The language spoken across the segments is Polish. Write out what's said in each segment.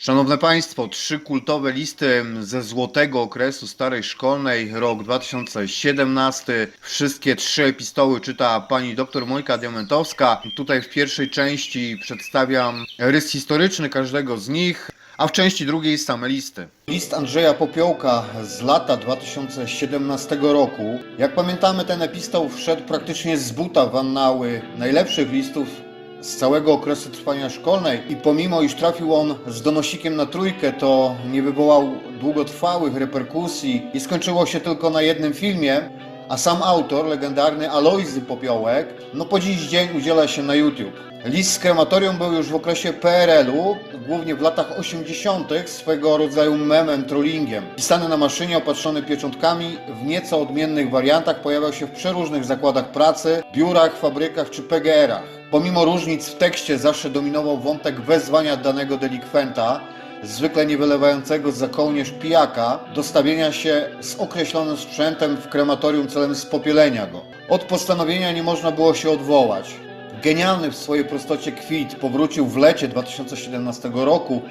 Szanowne Państwo, trzy kultowe listy ze złotego okresu starej szkolnej, rok 2017. Wszystkie trzy epistoły czyta pani dr Monika Diamentowska. Tutaj w pierwszej części przedstawiam rys historyczny każdego z nich, a w części drugiej same listy. List Andrzeja Popiołka z lata 2017 roku. Jak pamiętamy, ten epistoł wszedł praktycznie z buta w annały najlepszych listów z całego okresu trwania szkolnej i pomimo iż trafił on z donosikiem na trójkę, to nie wywołał długotrwałych reperkusji i skończyło się tylko na jednym filmie, a sam autor, legendarny Alojzy Popiołek, no po dziś dzień udziela się na YouTube. List z krematorium był już w okresie PRL-u, głównie w latach 80. swego rodzaju memem, trollingiem. Pisany na maszynie, opatrzony pieczątkami, w nieco odmiennych wariantach pojawiał się w przeróżnych zakładach pracy, biurach, fabrykach czy PGR-ach. Pomimo różnic w tekście zawsze dominował wątek wezwania danego delikwenta, zwykle nie wylewającego za kołnierz pijaka, dostawienia się z określonym sprzętem w krematorium celem spopielenia go. Od postanowienia nie można było się odwołać. Genialny w swojej prostocie kwit powrócił w lecie 2017 roku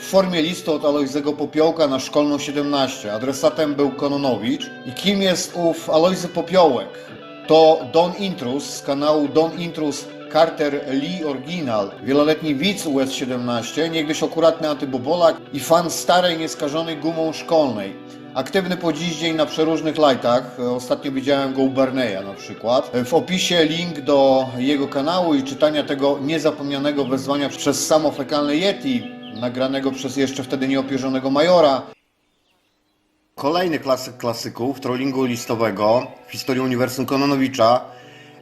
w formie listu od Alojzego Popiołka na szkolną 17. Adresatem był Kononowicz. I kim jest ów Alojzy Popiołek? To Don Intrus z kanału Don Intrus Carter Lee Original, wieloletni widz US-17, niegdyś akuratny antybobolak i fan starej, nieskażonej gumą szkolnej. Aktywny po dziś dzień na przeróżnych lajtach, ostatnio widziałem go u Barneya na przykład. W opisie link do jego kanału i czytania tego niezapomnianego wezwania przez samofekalne Yeti, nagranego przez jeszcze wtedy nieopierzonego majora, Kolejny klasyk klasyków trollingu listowego w historii Uniwersum Kononowicza,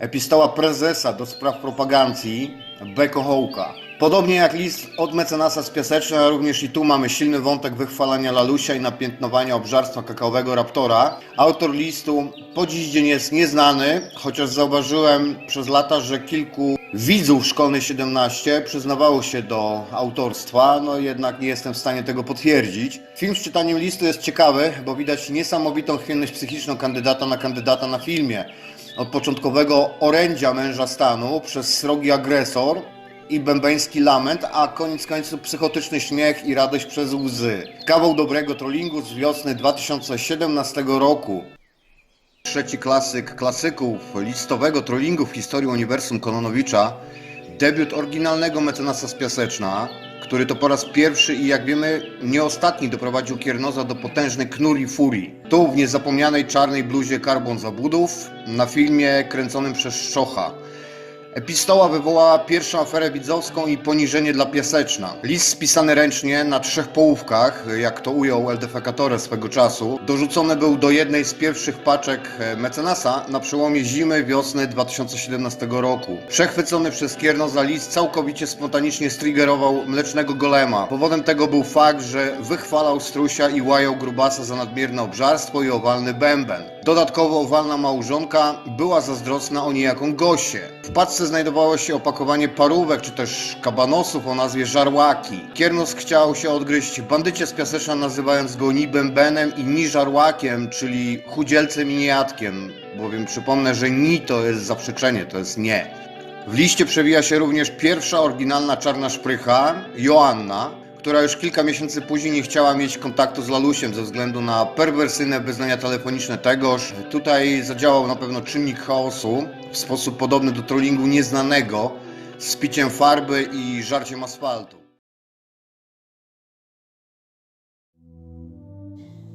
epistoła prezesa do spraw propagancji Beko Hołka. Podobnie jak list od mecenasa z Piaseczna, również i tu mamy silny wątek wychwalania Lalusia i napiętnowania obżarstwa kakaowego Raptora. Autor listu po dziś dzień jest nieznany, chociaż zauważyłem przez lata, że kilku widzów szkolnej 17 przyznawało się do autorstwa, no jednak nie jestem w stanie tego potwierdzić. Film z czytaniem listu jest ciekawy, bo widać niesamowitą chwiejność psychiczną kandydata na kandydata na filmie. Od początkowego orędzia męża stanu przez srogi agresor i bębeński lament, a koniec końców psychotyczny śmiech i radość przez łzy. Kawał dobrego trollingu z wiosny 2017 roku. Trzeci klasyk klasyków listowego trollingu w historii Uniwersum Kononowicza, debiut oryginalnego mecenasa z Piaseczna, który to po raz pierwszy i jak wiemy nie ostatni doprowadził Kiernoza do potężnej knuri furii. Tu w niezapomnianej czarnej bluzie Karbon Zabudów, na filmie kręconym przez Szczocha. Epistoła wywołała pierwszą aferę widzowską i poniżenie dla Piaseczna. List spisany ręcznie na trzech połówkach, jak to ujął El Defecatore swego czasu, dorzucony był do jednej z pierwszych paczek e, mecenasa na przełomie zimy wiosny 2017 roku. Przechwycony przez Kiernoza list całkowicie spontanicznie striggerował mlecznego golema. Powodem tego był fakt, że wychwalał strusia i łajał grubasa za nadmierne obżarstwo i owalny bęben. Dodatkowo owalna małżonka była zazdrosna o niejaką Gosię. W paczce znajdowało się opakowanie parówek czy też kabanosów o nazwie żarłaki. Kiernos chciał się odgryźć bandycie z Piaseczna nazywając go ni bębenem i ni żarłakiem, czyli chudzielcem i niejadkiem, bowiem przypomnę, że ni to jest zaprzeczenie, to jest nie. W liście przewija się również pierwsza oryginalna czarna szprycha, Joanna, która już kilka miesięcy później nie chciała mieć kontaktu z Lalusiem ze względu na perwersyjne wyznania telefoniczne tegoż. Tutaj zadziałał na pewno czynnik chaosu w sposób podobny do trollingu nieznanego z piciem farby i żarciem asfaltu.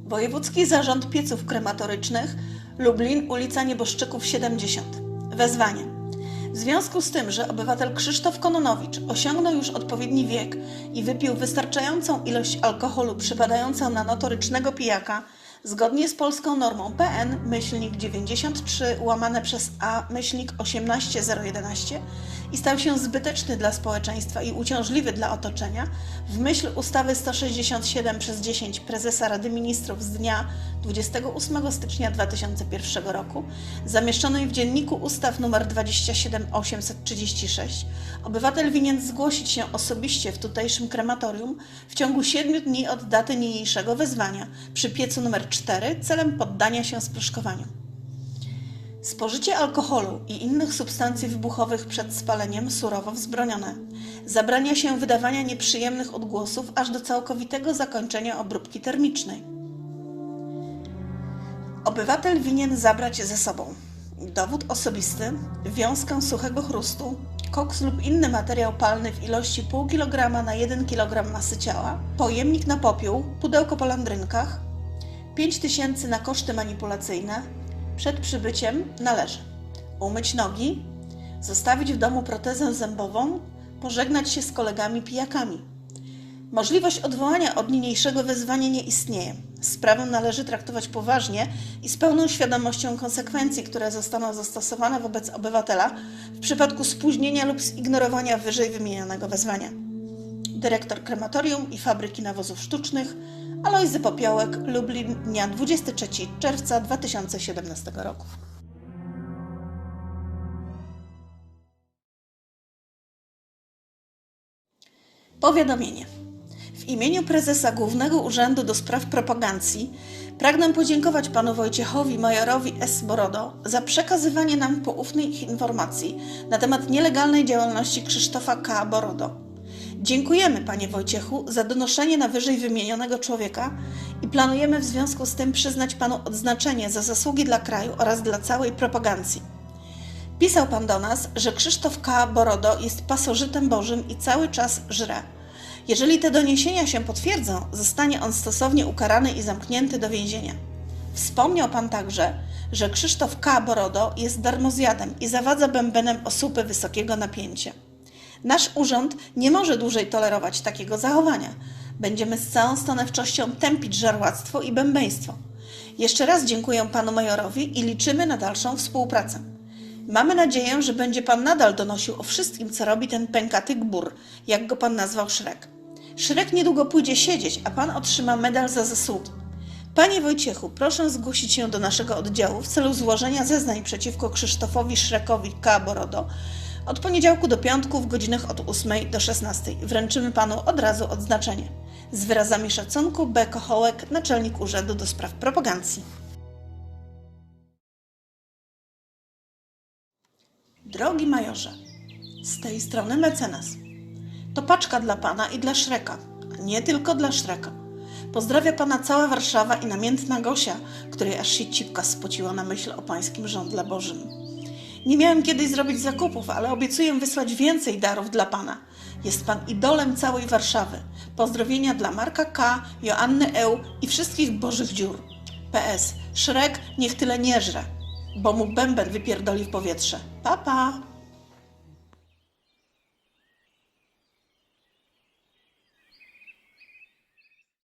Wojewódzki Zarząd Pieców Krematorycznych Lublin, ulica Nieboszczyków 70. Wezwanie. W związku z tym, że obywatel Krzysztof Kononowicz osiągnął już odpowiedni wiek i wypił wystarczającą ilość alkoholu przypadającą na notorycznego pijaka, zgodnie z polską normą PN myślnik 93 łamane przez A myślnik 18011 i stał się zbyteczny dla społeczeństwa i uciążliwy dla otoczenia, w myśl ustawy 167 przez 10 Prezesa Rady Ministrów z dnia 28 stycznia 2001 roku, zamieszczonej w Dzienniku Ustaw nr 27836, obywatel winien zgłosić się osobiście w tutejszym krematorium w ciągu 7 dni od daty niniejszego wezwania przy piecu nr 4 celem poddania się sproszkowaniu. Spożycie alkoholu i innych substancji wybuchowych przed spaleniem surowo wzbronione. Zabrania się wydawania nieprzyjemnych odgłosów aż do całkowitego zakończenia obróbki termicznej. Obywatel winien zabrać ze sobą dowód osobisty, wiązkę suchego chrustu, koks lub inny materiał palny w ilości pół kilograma na 1 kg masy ciała, pojemnik na popiół, pudełko po landrynkach, 5000 na koszty manipulacyjne. Przed przybyciem należy umyć nogi, zostawić w domu protezę zębową, pożegnać się z kolegami pijakami. Możliwość odwołania od niniejszego wezwania nie istnieje. Sprawę należy traktować poważnie i z pełną świadomością konsekwencji, które zostaną zastosowane wobec obywatela w przypadku spóźnienia lub zignorowania wyżej wymienionego wezwania. Dyrektor krematorium i fabryki nawozów sztucznych Alojzy Popiołek, Lublin, dnia 23 czerwca 2017 roku. Powiadomienie. W imieniu prezesa Głównego Urzędu do Spraw Propagancji pragnę podziękować panu Wojciechowi Majorowi S. Borodo za przekazywanie nam poufnych informacji na temat nielegalnej działalności Krzysztofa K. Borodo. Dziękujemy panie Wojciechu za donoszenie na wyżej wymienionego człowieka i planujemy w związku z tym przyznać panu odznaczenie za zasługi dla kraju oraz dla całej propagancji. Pisał pan do nas, że Krzysztof K. Borodo jest pasożytem Bożym i cały czas żre. Jeżeli te doniesienia się potwierdzą, zostanie on stosownie ukarany i zamknięty do więzienia. Wspomniał pan także, że Krzysztof K. Borodo jest darmozjadem i zawadza bębenem osupy wysokiego napięcia. Nasz urząd nie może dłużej tolerować takiego zachowania. Będziemy z całą stanowczością tępić żarłactwo i bębeństwo. Jeszcze raz dziękuję panu majorowi i liczymy na dalszą współpracę. Mamy nadzieję, że będzie pan nadal donosił o wszystkim, co robi ten pękaty gbur, jak go pan nazwał Szrek. Szrek niedługo pójdzie siedzieć, a pan otrzyma medal za zasługi. Panie Wojciechu, proszę zgłosić się do naszego oddziału w celu złożenia zeznań przeciwko Krzysztofowi Szrekowi K. Borodo od poniedziałku do piątku w godzinach od 8 do 16. Wręczymy panu od razu odznaczenie. Z wyrazami szacunku B. Kochołek, naczelnik Urzędu do Spraw Propagancji. Drogi majorze, z tej strony mecenas. To paczka dla pana i dla Szreka, a nie tylko dla Szreka. Pozdrawia pana cała Warszawa i namiętna Gosia, której aż się cipka spociła na myśl o pańskim żądle Bożym. Nie miałem kiedyś zrobić zakupów, ale obiecuję wysłać więcej darów dla pana. Jest pan idolem całej Warszawy. Pozdrowienia dla Marka K., Joanny Eł i wszystkich bożych dziur. PS. Szrek niech tyle nie żre, bo mu bęben wypierdoli w powietrze. Pa, pa!